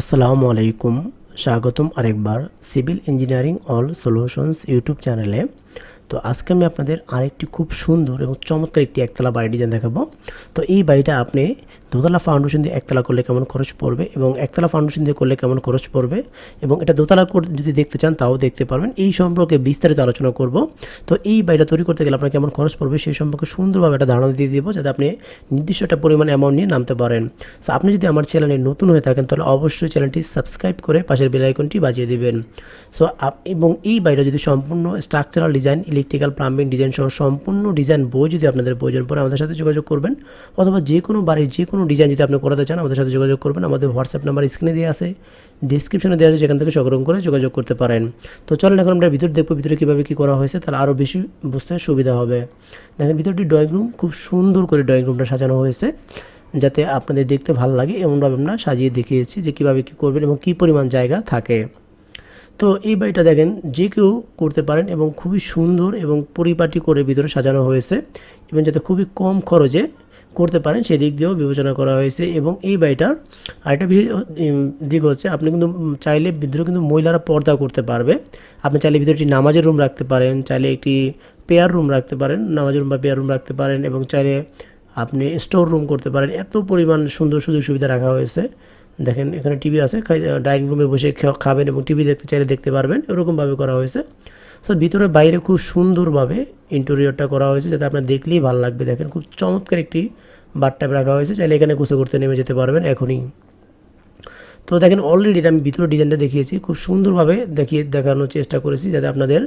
আসসালামু আলাইকুম, স্বাগতম আরেকবার civil engineering all solutions YouTube চ্যানেলে। তো আজকে আমি আপনাদের আরেকটি খুব সুন্দর এবং চমৎকার একটি একতলা বাড়ি ডিজাইন দেখাবো। তো এই বাড়িটা আপনি দোতলা ফাউন্ডেশন দিয়ে একতলা করলে কেমন খরচ পড়বে এবং একতলা ফাউন্ডেশন দিয়ে করলে কেমন খরচ পড়বে এবং এটা দোতলা যদি দেখতে চান তাও দেখতে পারবেন। এই সম্পর্কে বিস্তারিত আলোচনা করব। তো এই বাড়িটা তৈরি করতে গেলে আপনার কেমন খরচ পড়বে সেই সম্পর্কে সুন্দরভাবে একটা ধারণা দিয়ে দিব যাতে আপনি নির্দিষ্ট একটা পরিমাণ অ্যামাউন্ট নিয়ে নামতে পারেন। তো আপনি যদি আমার চ্যানেলে নতুন হয়ে থাকেন তাহলে অবশ্যই চ্যানেলটি সাবস্ক্রাইব করে পাশের বেল আইকনটি বাজিয়ে দেবেন। সো এবং এই বাড়িটা যদি সম্পূর্ণ structural design electrical plumbing design সহ সম্পূর্ণ ডিজাইন বই যদি আপনাদের প্রয়োজন পড়ে আমাদের সাথে যোগাযোগ করবেন অথবা যে কোনো বাড়ির যে কোনো ডিজাইন যদি আপনি করাতে চান, আমাদের সাথে যোগাযোগ করবেন। আমাদের হোয়াটসঅ্যাপ নাম্বার স্ক্রিনে দেওয়া আছে। ডিসক্রিপশনে দেওয়া আছে সেখান থেকে সংগ্রহ করে যোগাযোগ করতে পারেন। তো চলেন এখন আমরা ভিতর দেখব, ভিতরে কীভাবে কী করা হয়েছে, তাহলে আরও বেশি বুঝতে সুবিধা হবে। দেখেন, ভিতরটি ড্রয়িং রুম খুব সুন্দর করে ড্রয়িং রুমটা সাজানো হয়েছে, যাতে আপনাদের দেখতে ভালো লাগে। এমনভাবে আমরা সাজিয়ে দেখিয়েছি যে কীভাবে কী করবেন এবং কী পরিমাণ জায়গা থাকে। তো এই বাড়িটা দেখেন, যে কেউ করতে পারেন এবং খুবই সুন্দর এবং পরিপাটি করে ভিতরে সাজানো হয়েছে, এবং যাতে খুবই কম খরচে করতে পারেন সেদিক দিয়েও বিবেচনা করা হয়েছে এবং এই বাড়িটার আরেকটা দিক হচ্ছে আপনি কিন্তু চাইলে ভিতরে কিন্তু মহিলারা পর্দা করতে পারবে। আপনি চাইলে ভিতরে একটি নামাজের রুম রাখতে পারেন, চাইলে একটি পেয়ার রুম রাখতে পারেন, নামাজের রুম বা পেয়ার রুম রাখতে পারেন এবং চাইলে আপনি স্টোর রুম করতে পারেন। এত পরিমাণ সুন্দর সুযোগ সুবিধা রাখা হয়েছে। দেখেন এখানে টিভি আছে ডাইনিং রুমে বসে খাবেন এবং টিভি দেখতে চাইলে দেখতে পারবেন। এরকমভাবে করা হয়েছে। সো ভিতরে বাইরে খুব সুন্দরভাবে ইন্টেরিয়রটা করা হয়েছে, যাতে আপনার দেখলেই ভালো লাগবে। দেখেন, খুব চমৎকার একটি বাথটাব রাখা হয়েছে, চাইলে এখানে গোসল করতে নেমে যেতে পারবেন এখনই। তো দেখেন অলরেডি আমি ভিতরে ডিজাইনটা দেখিয়েছি, খুব সুন্দরভাবে দেখিয়ে দেখানোর চেষ্টা করেছি, যাতে আপনাদের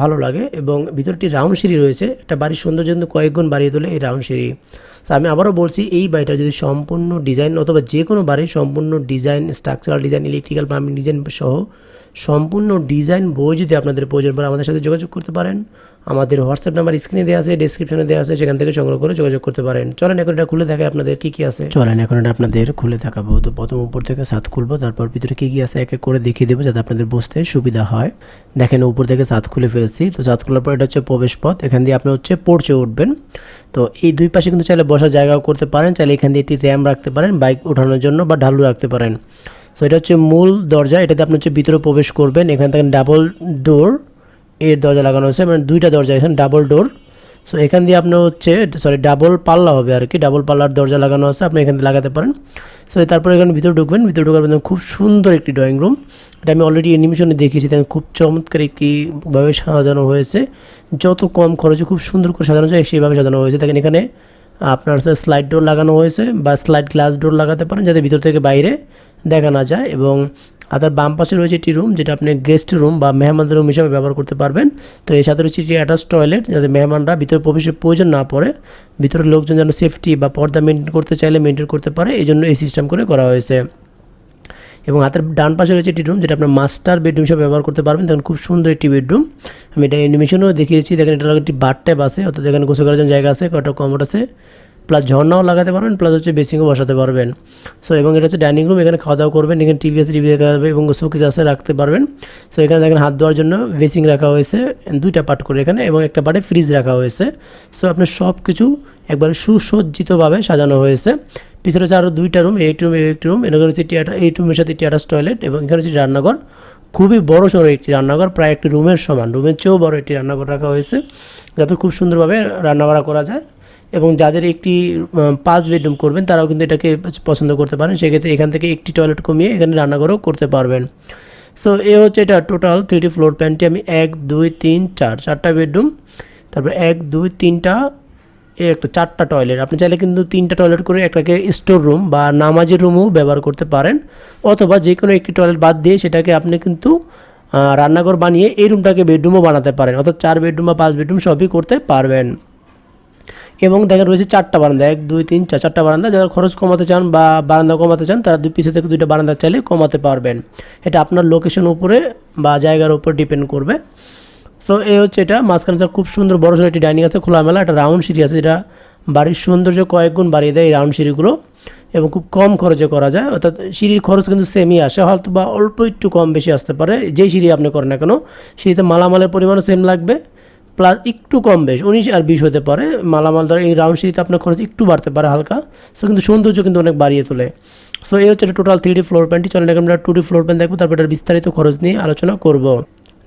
ভালো লাগে। এবং ভিতরটি রাউন্ড সিঁড়ি রয়েছে, একটা বাড়ির সৌন্দর্য কিন্তু কয়েকগুণ বাড়িয়ে তোলে এই রাউন্ড সিঁড়ি। তো আমি আবারও বলছি, এই বাড়িটা যদি সম্পূর্ণ ডিজাইন অথবা যে কোনো বাড়ির সম্পূর্ণ design structural design electrical plumbing design সহ সম্পূর্ণ ডিজাইন বই যদি আপনাদের প্রয়োজন পড়ে আমাদের সাথে যোগাযোগ করতে পারেন। আমাদের হোয়াটসঅ্যাপ নাম্বার স্ক্রিনে দেওয়া আছে ডিসক্রিপশনে দেওয়া আছে, সেখান থেকে সংগ্রহ করে যোগাযোগ করতে পারেন। চলেন, এখন এটা খুলে দেখে আপনাদের কী কী আছে। চলেন, এখন এটা আপনাদের খুলে দেখাবো। তো প্রথম উপর থেকে ছাদ খুলবো, তারপর ভিতরে কী কী আছে এক এক করে দেখিয়ে দেবো যাতে আপনাদের বুঝতে সুবিধা হয়। দেখেন, উপর থেকে ছাদ খুলে ফেলছি। তো ছাদ খোলার পর এটা হচ্ছে প্রবেশ পথ। এখান দিয়ে আপনি হচ্ছে পড়ছে উঠবেন। তো এই দুই পাশে কিন্তু চাইলে বসার জায়গাও করতে পারেন। চাইলে এখান দিয়ে একটি র্যাম রাখতে পারেন বাইক ওঠানোর জন্য বা ঢালু রাখতে পারেন। সো এটা হচ্ছে মূল দরজা, এটাতে আপনি হচ্ছে ভিতরে প্রবেশ করবেন। এখান থেকে ডাবল ডোর এর দরজা লাগানো হয়েছে মানে দুইটা দরজা, এখানে ডাবল ডোর সো এখান দিয়ে আপনার হচ্ছে সরি ডাবল পাল্লা হবে আর কি ডাবল পাল্লার দরজা লাগানো আছে, আপনি এখান থেকে লাগাতে পারেন। সো তারপরে এখানে ভিতরে ঢুকবেন, ভিতরে ঢোকার পর খুব সুন্দর একটি ড্রয়িং রুম এটা আমি অলরেডি অ্যানিমেশনে দেখিয়েছি দেখেন খুব চমৎকার একটিভাবে সাজানো হয়েছে। যত কম খরচে খুব সুন্দর করে সাজানো যায় সেইভাবে সাজানো হয়েছে। দেখেন এখানে আপনার স্লাইড ডোর লাগানো হয়েছে, বা স্লাইড গ্লাস ডোর লাগাতে পারেন, যাতে ভিতর থেকে বাইরে দেখা না যায় এবং আর তার বাম পাশে রয়েছে একটি রুম যেটা আপনি গেস্ট রুম বা মেহমানদের রুম হিসাবে ব্যবহার করতে পারবেন। তো এর সাথে রয়েছে একটি অ্যাটাচ টয়লেট যাতে মেহমানরা ভিতরে প্রবেশের প্রয়োজন না পড়ে ভিতরে লোকজন যেন সেফটি বা পর্দা মেনটেন করতে চাইলে মেনটেন করতে পারে এই জন্য এই সিস্টেম করে করা হয়েছে। এবং হাতের ডান পাশে রয়েছে একটি রুম যেটা আপনার মাস্টার বেডরুম হিসেবে ব্যবহার করতে পারবেন। দেখুন, খুব সুন্দর একটি বেডরুম আমি এটা অ্যানিমেশনেও দেখিয়েছি। দেখেন এটা একটি বার ট্যাপ আছে, অর্থাৎ এখানে গোসল করার জন্য জায়গা আছে, কয়েকটা কমোড আছে। প্লাস ঝর্ণাও লাগাতে পারবেন প্লাস হচ্ছে বেসিংও বসাতে পারবেন। সো এবং এটা হচ্ছে ডাইনিং রুম এখানে খাওয়া দাওয়া করবেন, এখানে টিভি আছে টিভি দেখা যাবে এবং শোকেস আছে, রাখতে পারবেন। সো এখানে দেখেন হাত ধোয়ার জন্য বেসিং রাখা হয়েছে, দুইটা পার্ট করে এখানে, এবং একটা পার্টে ফ্রিজ রাখা হয়েছে। সো আপনার সব কিছু একবারে সুসজ্জিতভাবে সাজানো হয়েছে। পিছনে হচ্ছে আরও দুইটা room eight room eight room এখানে হচ্ছে টিয়াটা এই রুমের সাথে অ্যাটাচ টয়লেট এবং এখানে হচ্ছে রান্নাঘর। খুবই বড় সড়ো একটি রান্নাঘর, প্রায় একটি রুমের সমান রুমের চেয়েও বড় একটি রান্নাঘর রাখা হয়েছে। যাতে খুব সুন্দরভাবে রান্নাবাড়া করা যায়। এবং যাদের একটি পাঁচ বেডরুম করবেন, তারাও কিন্তু এটাকে পছন্দ করতে পারেন। সেক্ষেত্রে এখান থেকে একটি টয়লেট কমিয়ে এখানে রান্নাঘরও করতে পারবেন। সো এ হচ্ছে এটা টোটাল থ্রিটি ফ্লোর প্যান্টটি আমি এক, দুই, তিন, চার, চারটা বেডরুম, তারপর এক, দুই, তিনটা একটা চারটা টয়লেট আপনি চাইলে কিন্তু তিনটা টয়লেট করে একটাকে স্টোর রুম বা নামাজের রুমও ব্যবহার করতে পারেন, অথবা যে কোনো একটি টয়লেট বাদ দিয়ে সেটাকে আপনি কিন্তু রান্নাঘর বানিয়ে এই রুমটাকে বেডরুমও বানাতে পারেন। অর্থাৎ চার বেডরুম বা পাঁচ বেডরুম সবই করতে পারবেন। এবং দেখা রয়েছে চারটা বারান্দা, এক, দুই, তিন, চার, চারটা বারান্দা। যারা খরচ কমাতে চান বা বারান্দা কমাতে চান, তারা দুই পিছে থেকে দুইটা বারান্দা চাইলে কমাতে পারবেন। এটা আপনার লোকেশন উপরে বা জায়গার উপর ডিপেন্ড করবে। সো এই হচ্ছে এটা। মাঝখানে খুব সুন্দর বড় সড়ো একটি ডাইনিং আছে, খোলামেলা। একটা রাউন্ড সিঁড়ি আছে, যেটা বাড়ির সৌন্দর্য কয়েক গুণ বাড়িয়ে দেয় এই রাউন্ড সিঁড়িগুলো। এবং খুব কম খরচে করা যায়। অর্থাৎ সিঁড়ির খরচ কিন্তু সেমই আসে। হয়তো বা অল্প একটু কম বেশি আসতে পারে। যেই সিঁড়ি আপনি করেন না কেন, সিঁড়িতে মালামালের পরিমাণও সেম লাগবে। প্লাস একটু কম বেশ, উনিশ আর বিশ হতে পারে। মালামাল ধরে, এই রাউন্ড সিরিজে আপনার খরচ একটু বাড়তে পারে হালকা। সো কিন্তু সৌন্দর্য কিন্তু অনেক বাড়িয়ে তোলে। সো এই হচ্ছে টোটাল থ্রি ডি ফ্লোর প্যান্টটি চলেন আমরা টু ডি ফ্লোর প্যান্ট দেখব, তারপর এটার বিস্তারিত খরচ নিয়ে আলোচনা করব।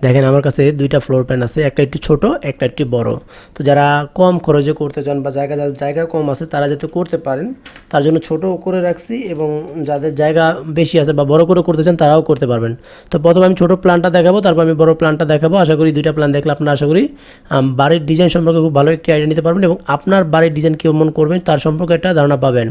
দেখেন আমার কাছে দুইটা ফ্লোর প্ল্যান আছে, একটা একটু ছোট, একটা একটু বড়। তো যারা কম খরচে করতে চান বা জায়গা, যাদের জায়গা কম আছে, তারা যাতে করতে পারেন, তার জন্য ছোট করে রাখছি এবং যাদের জায়গা বেশি আছে বা বড় করে করতে চান, তারাও করতে পারবেন। তো প্রথমে আমি ছোট প্ল্যানটা দেখাবো, তারপর আমি বড় প্ল্যানটা দেখাবো। আশা করি দুইটা প্ল্যান দেখলে আপনার আশা করি বাড়ির ডিজাইন সম্পর্কে খুব ভালো একটি আইডিয়া নিতে পারবেন এবং আপনার বাড়ির ডিজাইন কেমন করবেন, তার সম্পর্কে একটা ধারণা পাবেন।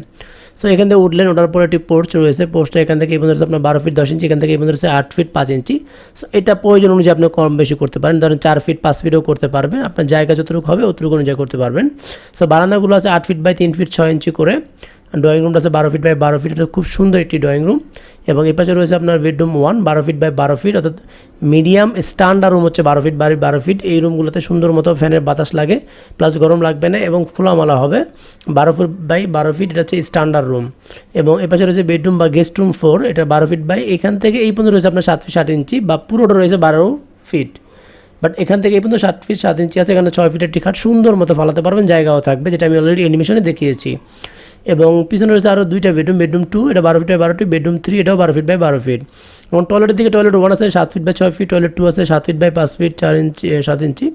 সো এখান থেকে উঠলেন ওঠার পর একটি পোর্চ রয়েছে। পোস্টটা এখান থেকে এই পর্যন্ত আপনার বারো ফিট দশ ইঞ্চি এখান থেকে এই পর্যন্ত হচ্ছে আট ফিট পাঁচ ইঞ্চি সো এটা প্রয়োজন অনুযায়ী আপনি কম বেশি করতে পারেন। ধরেন চার ফিট পাঁচ ফিটও করতে পারবেন। আপনার জায়গা যতটুকু হবে অতটুকু অনুযায়ী করতে পারবেন। সো বারান্দাগুলো আছে আট ফিট বাই তিন ফিট ছয় ইঞ্চি করে। ড্রয়িং রুমটা আছে বারো ফিট বাই বারো ফিট এটা খুব সুন্দর একটি ড্রয়িং রুম এবং এর পাশে রয়েছে আপনার বেডরুম ওয়ান বারো ফিট বাই বারো ফিট অর্থাৎ মিডিয়াম স্ট্যান্ডার্ড রুম হচ্ছে বারো ফিট বাই বারো ফিট এই রুমগুলোতে সুন্দর মতো ফ্যানের বাতাস লাগে প্লাস গরম লাগবে না এবং খোলামালা হবে। বারো ফিট বাই বারো ফিট এটা হচ্ছে স্ট্যান্ডার্ড রুম এবং এর পাশে রয়েছে বেডরুম বা গেস্ট রুম ফোর এটা বারো ফিট বাই এখান থেকে এই পর্যন্ত রয়েছে আপনার সাত ফিট ষাট ইঞ্চি বা পুরোটা রয়েছে বারো ফিট বাট এখান থেকে এই পর্যন্ত সাত ফিট সাত ইঞ্চি আছে, এখানে ছয় ফিটের টিকাট সুন্দর মতো ফালাতে পারবেন, জায়গাও থাকবে, যেটা আমি অলরেডি অ্যানিমেশনে দেখিয়েছি। এবং পিছনে রয়েছে আরও দুইটা বেডরুম বেডরুম টু এটা বারো ফিট বাই বারো ফিট বেডরুম থ্রি এটাও বারো ফিট বাই বারো ফিট এবং টয়লেটের দিকে টয়লেট ওয়ান আছে, সাত ফিট বাই ছয় ফিট টয়লেট টু আছে, সাত ফিট বাই পাঁচ ফিট চার ইঞ্চি সাত ইঞ্চি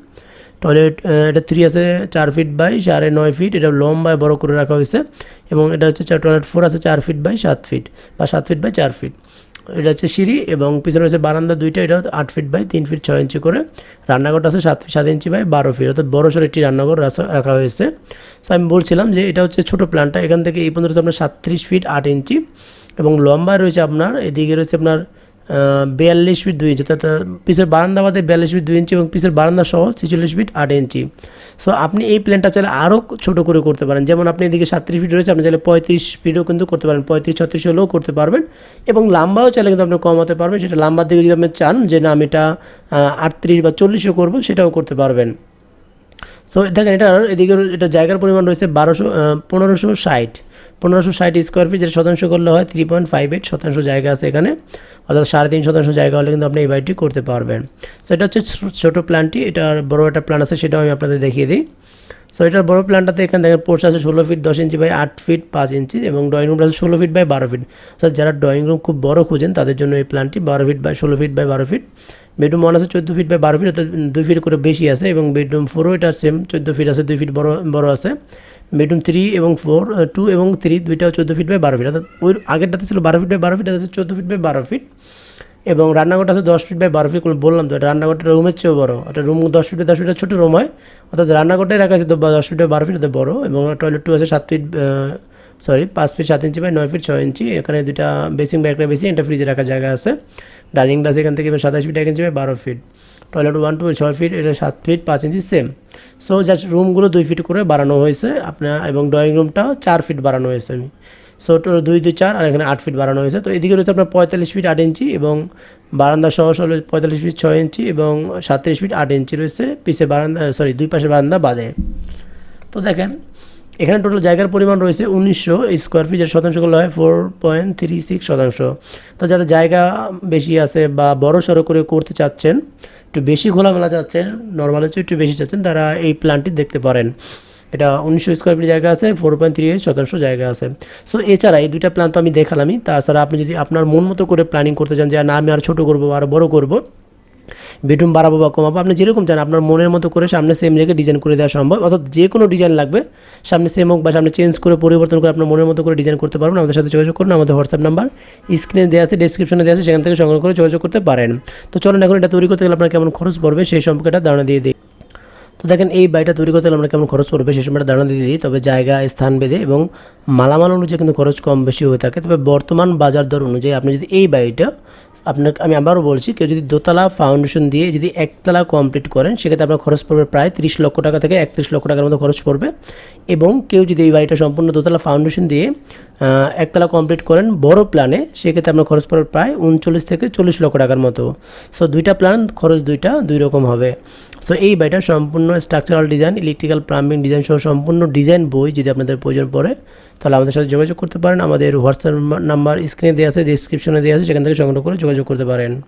টয়লেট এটা থ্রি আছে, চার ফিট বাই সাড়ে নয় ফিট এটা লম্বায় বড় করে রাখা হয়েছে। এবং এটা হচ্ছে টয়লেট ফোর আছে, চার ফিট বাই সাত ফিট বা সাত ফিট বাই চার ফিট এটা হচ্ছে সিঁড়ি এবং পিছনে রয়েছে বারান্দা দুইটা, এটা হচ্ছে আট ফিট বাই তিন ফিট ছয় ইঞ্চি করে। রান্নাঘরটা আছে সাত সাত ইঞ্চি বাই বারো ফিট অর্থাৎ বড় সর একটি রান্নাঘর রাখা- হয়েছে। সো আমি বলছিলাম যে এটা হচ্ছে ছোটো প্ল্যানটা এখান থেকে এই পর্যন্ত আপনার সাতত্রিশ ফিট আট ইঞ্চি এবং লম্বা রয়েছে আপনার, এদিকে রয়েছে আপনার বিয়াল্লিশ ফিট দুই ইঞ্চি, অর্থাৎ পিছের বারান্দা বাদে বিয়াল্লিশ ফিট দুই ইঞ্চি এবং পিছের বারান্দা সহ ছেচল্লিশ ফিট আট ইঞ্চি। সো আপনি এই প্ল্যানটা চাইলে আরও ছোটো করে করতে পারেন। যেমন আপনি এদিকে সাতত্রিশ ফিট রয়েছে, আপনি চাইলে পঁয়ত্রিশ ফিটও কিন্তু করতে পারেন। পঁয়ত্রিশ, ছত্রিশ হলেও করতে পারবেন। এবং লাম্বাও চাইলে কিন্তু আপনি কমাতে পারবেন। সেটা লাম্বার দিকে যদি আপনি চান যে না, আমি এটা আটত্রিশ বা চল্লিশও করব, সেটাও করতে পারবেন। সো দেখেন এটার এদিকে এটা জায়গার পরিমাণ রয়েছে বারোশো পনেরোশো ষাট। পনেরোশো ষাট স্কোয়ার ফিট যেটা শতাংশ করলে হয় থ্রি পয়েন্ট ফাইভ এইট শতাংশ জায়গা আছে এখানে। অর্থাৎ সাড়ে তিন শতাংশ জায়গা হলে কিন্তু আপনি এই বাড়িটি করতে পারবেন। সো এটা হচ্ছে ছোটো প্ল্যানটি এটার বড় একটা প্ল্যান আছে, সেটাও আমি আপনাদের দেখিয়ে দিই। সো এটার বড় প্ল্যানটাতে এখানে দেখেন পোস্ট আছে ষোলো ফিট দশ ইঞ্চি বাই আট ফিট পাঁচ ইঞ্চি এবং ড্রয়িং রুমটা আছে ষোলো ফিট বাই বারো ফিট যারা ড্রয়িং রুম খুব বড় খুঁজেন, তাদের জন্য এই প্ল্যানটি বারো ফিট বাই ষোলো ফিট বাই বারো ফিট বেডরুম ওয়ান আছে, চোদ্দ ফিট বা বারো ফিট দুই ফিট করে বেশি আছে, এবং বেডরুম ফোরও এটা সেম চোদ্দ ফিট আছে, দুই ফিট বড় বড় আছে। বেডরুম থ্রি এবং ফোর টু এবং থ্রি দুইটাও চোদ্দ ফিট বাই বারো ফিট অর্থাৎ ওই আগেরটাতে ছিল বারো ফিট বাই বারো ফিট আছে চোদ্দ ফিট বাই বারো ফিট এবং রান্নাঘরটা আছে দশ ফিট বাই বারো ফিট বললাম তো রান্নাঘরটা রুমের চেয়েও বড়, একটা রুম দশ ফিট দশ ফিটের ছোটো রুম হয়, অর্থাৎ রান্নাঘরটাই রাখা আছে দশ ফিট বাই বারো ফিট বড়, এবং টয়লেট টু আছে, সাত ফিট সরি, পাঁচ ফিট সাত ইঞ্চি বাই নয় ফিট ছয় ইঞ্চি। এখানে দুইটা বেসিং বাই একটা একটা ফ্রিজে রাখার জায়গা আছে। ডাইনিং গ্লাস এখান থেকে সাতাশ ফিট, এক ইঞ্চি বাই বারো ফিট। টয়লেট ওয়ান, টু, ছয় ফিট, এটা সাত ফিট, পাঁচ ইঞ্চি সেম সো জাস্ট রুমগুলো দুই ফিট করে বাড়ানো হয়েছে। আপনার, এবং ড্রয়িং রুমটাও চার ফিট বাড়ানো হয়েছে। আমি সো দুই দুই, চার, আর এখানে আট ফিট বাড়ানো হয়েছে। তো এদিকে রয়েছে আপনার পঁয়তাল্লিশ ফিট আট ইঞ্চি এবং বারান্দা সহ হলো পঁয়তাল্লিশ ফিট ছয় ইঞ্চি এবং সাতত্রিশ ফিট আট ইঞ্চি রয়েছে। পিছে বারান্দা সরি দুই পাশে বারান্দা বাদে। তো দেখেন এখানে টোটাল জায়গার পরিমাণ রয়েছে উনিশশো স্কোয়ার ফিট যেটা শতাংশগুলো হয় ফোর পয়েন্ট থ্রি সিক্স শতাংশ। তো যাদের জায়গা বেশি আছে বা বড় সড়ো করে করতে চাচ্ছেন, একটু বেশি খোলামেলা চাচ্ছেন নর্মাল হচ্ছে একটু বেশি চাচ্ছেন, তারা এই প্ল্যানটি দেখতে পারেন। এটা উনিশশো স্কোয়ার ফিট জায়গা আছে ফোর পয়েন্ট থ্রি শতাংশ জায়গা আছে। সো এছাড়া এই দুইটা প্ল্যান তো আমি দেখালামই। তাছাড়া আপনি যদি আপনার মন মতো করে প্ল্যানিং করতে চান যে, না, আমি আর ছোটো করব আর বড় করব বেডরুম বাড়াবো বা কমাবো, আপনি যেরকম চান, আপনার মনের মতো করে সামনে সেম রেখে ডিজাইন করে দেওয়া সম্ভব। অর্থাৎ যে কোনো ডিজাইন লাগবে, সামনে সেম হোক বা সামনে চেঞ্জ করে, পরিবর্তন করে আপনার মনের মতো করে ডিজাইন করতে পারবেন। আমাদের সাথে যোগাযোগ করুন, আমাদের হোয়াটসঅ্যাপ নাম্বার স্ক্রিনে দেওয়া আছে ডিসক্রিপশনে দেওয়া আছে, সেখান থেকে সংগ্রহ করে যোগাযোগ করতে পারেন। তো চলুন এখন এটা তৈরি করতে গেলে আপনার কেমন খরচ পড়বে, সেই সম্পর্কে একটা ধারণা দিয়ে দিই। তো দেখেন, এই বাড়িটা তৈরি করতে গেলে আমরা কেমন খরচ পড়বে, সেই সময় ধারণা দিয়ে দিই। তবে জায়গা, স্থান বেঁধে এবং মালামাল অনুযায়ী কিন্তু খরচ কম বেশি হয়ে থাকে। তবে বর্তমান বাজার দর অনুযায়ী আপনি যদি এই বাড়িটা আপনাকে, আমি আবারও বলছি, কেউ যদি দোতলা ফাউন্ডেশন দিয়ে যদি একতলা কমপ্লিট করেন, সেক্ষেত্রে আপনার খরচ পড়বে প্রায় তিরিশ লক্ষ টাকা থেকে একত্রিশ লক্ষ টাকার মতো খরচ পড়বে। এবং কেউ যদি এই বাড়িটা সম্পূর্ণ দোতলা ফাউন্ডেশন দিয়ে একতলা কমপ্লিট করেন বড় প্ল্যানে সেক্ষেত্রে আপনার খরচ পড়বে প্রায় উনচল্লিশ থেকে চল্লিশ লক্ষ টাকার মতো। সো দুইটা প্ল্যান খরচ দুইটা, দুই রকম হবে। সো এই বইটা সম্পূর্ণ structural design electrical plumbing design সহ সম্পূর্ণ ডিজাইন বই যদি আপনাদের প্রয়োজন পড়ে, তাহলে আমাদের সাথে যোগাযোগ করতে পারেন। আমাদের হোয়াটসঅ্যাপ নাম্বার স্ক্রিনে দেওয়া আছে ডিসক্রিপশনে দেওয়া আছে, সেখান থেকে সংগ্রহ করে যোগাযোগ করতে পারেন।